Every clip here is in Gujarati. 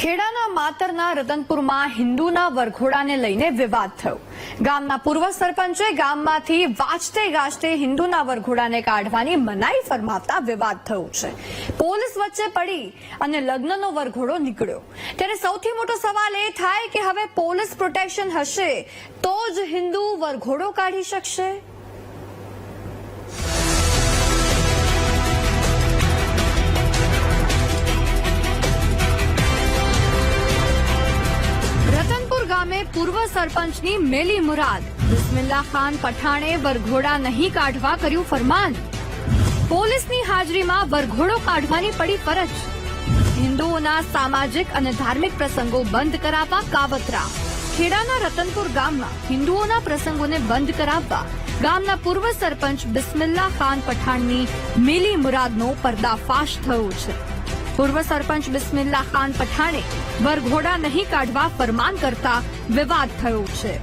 ખેડાના માતરના રતનપુરમાં હિન્દુના વરઘોડાને લઈને વિવાદ થયો. ગામના પૂર્વ સરપંચે ગામમાંથી વાંચતે ગાજતે હિન્દુના વરઘોડાને કાઢવાની મનાઈ ફરમાવતા વિવાદ થયો છે. પોલીસ વચ્ચે પડી અને લગ્નનો વરઘોડો નીકળ્યો. ત્યારે સૌથી મોટો સવાલ એ થાય કે હવે પોલીસ પ્રોટેક્શન હશે તો જ હિન્દુ વરઘોડો કાઢી શકશે? ગામે પૂર્વ સરપંચની મેલી મુરાદ. બિસ્મિલ્લા ખાન પઠાણે વરઘોડા નહીં કાઢવા કર્યું ફરમાન. પોલીસની હાજરીમાં વરઘોડો કાઢવાની પડી ફરજ. હિન્દુઓના સામાજિક અને ધાર્મિક પ્રસંગો બંધ કરાવવા કાવતરા. ખેડાના રતનપુર ગામમાં હિન્દુઓના પ્રસંગોને બંધ કરાવવા ગામના પૂર્વ સરપંચ બિસ્મિલ્લા ખાન પઠાણની મેલી મુરાદનો પર્દાફાશ થયો છે. પૂર્વ સરપંચ બિસ્મિલ્લા ખાન પઠાણે વરઘોડા નહીં કાઢવા ફરમાન કરતા વિવાદ થયો છે.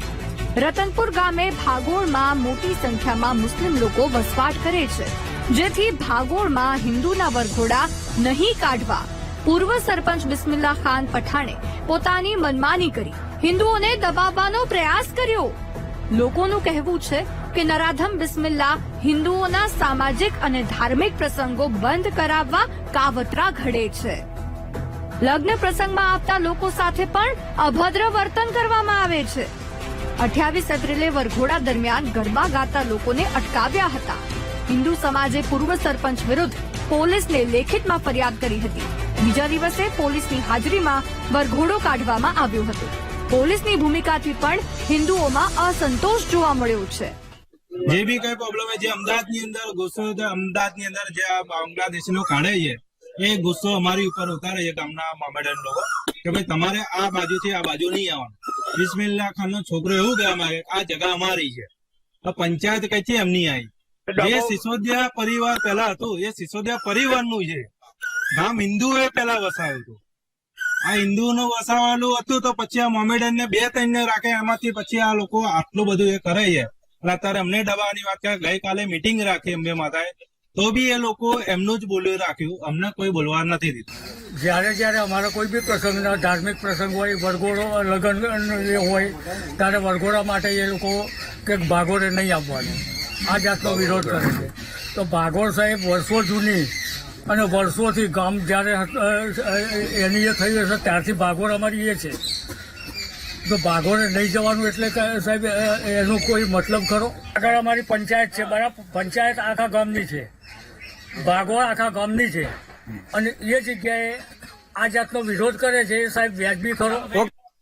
રતનપુર ગામે ભાગોળમાં મોટી સંખ્યામાં મુસ્લિમ લોકો વસવાટ કરે છે. જેથી ભાગોળમાં હિન્દુના વરઘોડા નહીં કાઢવા પૂર્વ સરપંચ બિસ્મિલ્લા ખાન પઠાણે પોતાની મનમાની કરી હિન્દુઓને દબાવવાનો પ્રયાસ કર્યો. લોકોનું કહેવું છે કે નરાધમ બિસ્મિલ્લા હિન્દુઓના સામાજિક અને ધાર્મિક પ્રસંગો બંધ કરાવવા કાવતરા ઘડે છે. લગ્ન પ્રસંગમાં આવતા લોકો સાથે પણ અભદ્ર વર્તન કરવામાં આવે છે. અઠ્યાવીસ એપ્રિલે વરઘોડા દરમિયાન ગરબા ગાતા લોકોને અટકાવ્યા હતા. હિન્દુ સમાજે પૂર્વ સરપંચ વિરુદ્ધ પોલીસને લેખિતમાં ફરિયાદ કરી હતી. બીજા દિવસે પોલીસની હાજરીમાં વરઘોડો કાઢવામાં આવ્યો હતો. પોલીસની ભૂમિકાથી પણ હિન્દુઓમાં અસંતોષ જોવા મળ્યો છે. જે બી કઈ પ્રોબ્લેમ હોય જે અમદાવાદની અંદર ગુસ્સો અમદાવાદની અંદર જે બાંગ્લાદેશી લોકો કાઢે છે એ ગુસ્સો અમારી ઉપર ઉતારે છે ગામના મામેડન લોકો કે ભાઈ તમારે આ બાજુથી આ બાજુ નહીં આવવાનું. બિસ્મિલ્લા ખાન નો છોકરો એવું કહેવા માંગે આ જગા અમારી છે. પંચાયત કઈ છે એમની આવી જે સિસોદિયા પરિવાર પેલા હતું એ સિસોદિયા પરિવારનું છે. ગામ એ પેલા વસાવ્યું હતું. આ હિન્દુ નું વસાવેલું હતું તો પછી આ મોમેડન ને બે ત્રણ ને રાખે એમાંથી પછી આ લોકો આટલું બધું એ કરે છે. અત્યારે અમને દબાવવાની વાત કરે ગઈકાલે મિટિંગ રાખી અંબે માતાએ, તો બી એ લોકો એમનું જ બોલ્યું રાખ્યું. અમને કોઈ બોલવા નથી દીધું. જ્યારે જ્યારે અમારા કોઈ બી પ્રસંગના ધાર્મિક પ્રસંગ હોય, વરઘોડો, લગ્ન એ હોય, ત્યારે વરઘોડા માટે એ લોકો કે ભાગોળે નહીં આપવાની આ જાતનો વિરોધ કરે છે. તો ભાગોળ સાહેબ વર્ષો જૂની અને વર્ષોથી ગામ જ્યારે એની એ થઈ હશે, ત્યારથી ભાગોળ અમારી એ છે. તો બાઘોને નહીં જવાનું એટલે સાહેબ એનો કોઈ મતલબ ખરો? આગળ અમારી પંચાયત છે, બરાબર? પંચાયત આખા ગામની છે. બાઘો આખા ગામની છે. અને એ જગ્યાએ આ જાતનો વિરોધ કરે છે સાહેબ વ્યાજબી ખરો?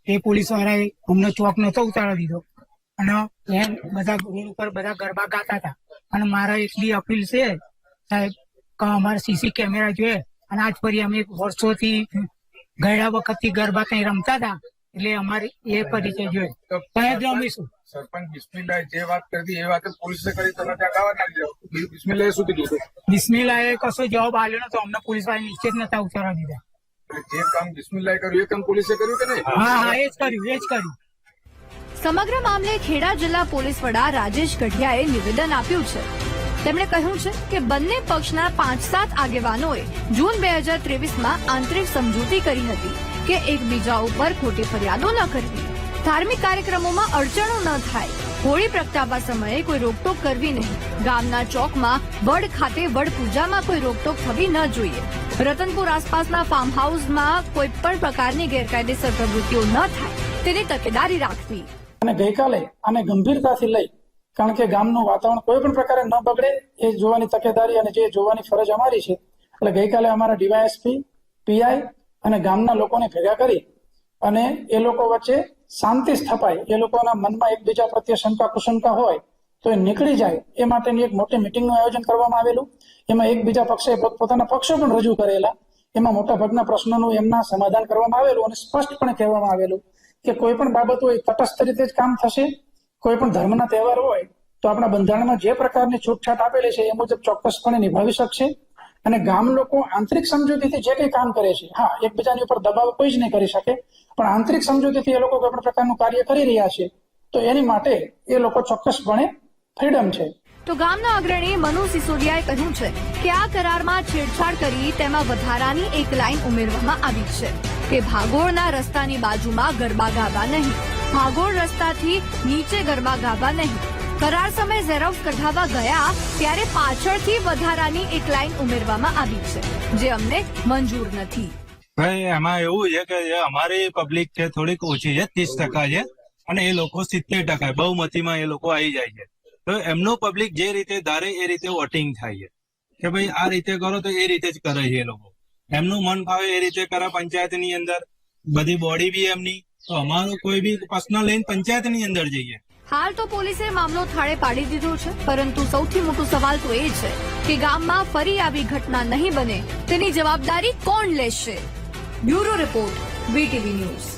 એ પોલીસ વાળાએ અમને ચોક નતો ઉતારવા દીધો. અને એમ બધા રોડ ઉપર બધા ગરબા ગાતા હતા. અને મારા એટલી અપીલ છે, સાહેબ, કે અમારે સીસી કેમેરા જોઈએ. અને આજ ફરી અમે વર્ષોથી ગયા વખતથી ગરબા કઈ રમતા હતા. એટલે અમારે એ પરિચય જોઈએ ત્યાં જ સરપંચ બિસ્મિલ્લાએ જે વાત કરતી એ વાત પોલીસે કરી તમે ત્યાં ગાવા શું કીધું બિસ્મિલ્લાએ કશો જવાબ આપ્યો નતો. અમને પોલીસવાળા નીચે જ નતા ઉતારવા દીધા. જે કામ બિસ્મિલ્લાએ કર્યું એ કામ પોલીસે કર્યું કે નહીં? હા હા એ જ કર્યું એ જ કર્યું. સમગ્ર મામલે ખેડા જિલ્લા પોલીસ વડા રાજેશ ગઢિયાએ નિવેદન આપ્યું છે. તેમણે કહ્યું છે કે બંને પક્ષના પાંચ સાત આગેવાનોએ જૂન બે હજાર ત્રેવીસમાં આંતરિક સમજૂતી કરી હતી. કે એકબીજા ઉપર ખોટી ફરિયાદો ન કરવી. ધાર્મિક કાર્યક્રમોમાં અડચણો ન થાય. હોળી પ્રગટાવવા સમયે કોઈ રોકટોક કરવી નહીં. ગામના ચોકમાં વડ ખાતે વડ પૂજામાં કોઈ રોકટોક થવી ન જોઈએ. રતનપુર આસપાસના ફાર્મ હાઉસમાં કોઈ પણ પ્રકારની ગેરકાયદેસર પ્રવૃત્તિઓ ન થાય. તેની તકેદારી રાખવી. અને ગઈકાલે આને ગંભીરતાથી લઈ, કારણ કે ગામનું વાતાવરણ કોઈ પણ પ્રકારે ન બગડે, એ જોવાની તકેદારી અને જે જોવાની ફરજ અમારી છે. એટલે ગઈકાલે અમારા ડીવાયએસપી, પીઆઈ અને ગામના લોકોને ભેગા કરી અને એ લોકો વચ્ચે શાંતિ સ્થપાય. એ લોકોના મનમાં એકબીજા પ્રત્યે શંકા કુશંકા હોય તો એ નીકળી જાય. એ માટેની એક મોટી મિટિંગનું આયોજન કરવામાં આવેલું. એમાં એકબીજા પક્ષે પોતપોતાના પક્ષો પણ રજૂ કરેલા. એમાં મોટા ભાગના પ્રશ્નોનું એમના સમાધાન કરવામાં આવેલું અને સ્પષ્ટપણે કહેવામાં આવેલું કે કોઈ પણ બાબત હોય તટસ્થ રીતે જ કામ થશે. કોઈ પણ ધર્મના તહેવાર હોય તો આપણા બંધારણમાં જે પ્રકારની છૂટછાટ આપેલી છે એ મુજબ ચોક્કસપણે નિભાવી શકશે. અને ગામ લોકો આંતરિક સમજૂતીથી જે કંઈ કામ કરે છે, હા, એકબીજાની ઉપર દબાવ કોઈ જ નહીં કરી શકે, પણ આંતરિક સમજૂતીથી એ લોકો કોઈ પણ પ્રકારનું કાર્ય કરી રહ્યા છે, તો એની માટે એ લોકો ચોક્કસપણે ફ્રીડમ છે. તો ગામના અગ્રણી મનુ સિસોદિયાએ કહ્યું છે કે આ કરારમાં છેડછાડ કરી તેમાં વધારાની એક લાઈન ઉમેરવામાં આવી છે કે ભાગોળના રસ્તાની બાજુમાં ગરબા ગાવા નહીં. ભાગોળ રસ્તાથી નીચે ગરબા ગાવા નહીં. કરાર સમય ઝેરોક્સ કઢાવવા ગયા ત્યારે પાછળથી વધારાની એક લાઈન ઉમેરવામાં આવી છે, જે અમને મંજૂર નથી. ભાઈ, એમાં એવું છે કે અમારી પબ્લિક છે, થોડીક ઓછી છે, ત્રીસ ટકા છે, અને એ લોકો સિત્તેર ટકા બહુમતીમાં એ લોકો આવી જાય છે. તો એમનું પબ્લિક જે રીતે ધારે એ રીતે વોટિંગ થાય છે. કે ભાઈ, આ રીતે કરો તો એ રીતે જ કરે છે એ લોકો. એમનું મન ફાવે એ રીતે કરે પંચાયતની અંદર. બધી બોડી બી એમની. તો અમારું કોઈ બી પર્સનલ લઈને પંચાયતની અંદર જઈએ. હાલ તો પોલીસે મામલો થાળે પાડી દીધો છે, પરંતુ સૌથી મોટો સવાલ તો એ છે કે ગામમાં ફરી આવી ઘટના નહીં બને તેની જવાબદારી કોણ લેશે? Bureau report, VTV news.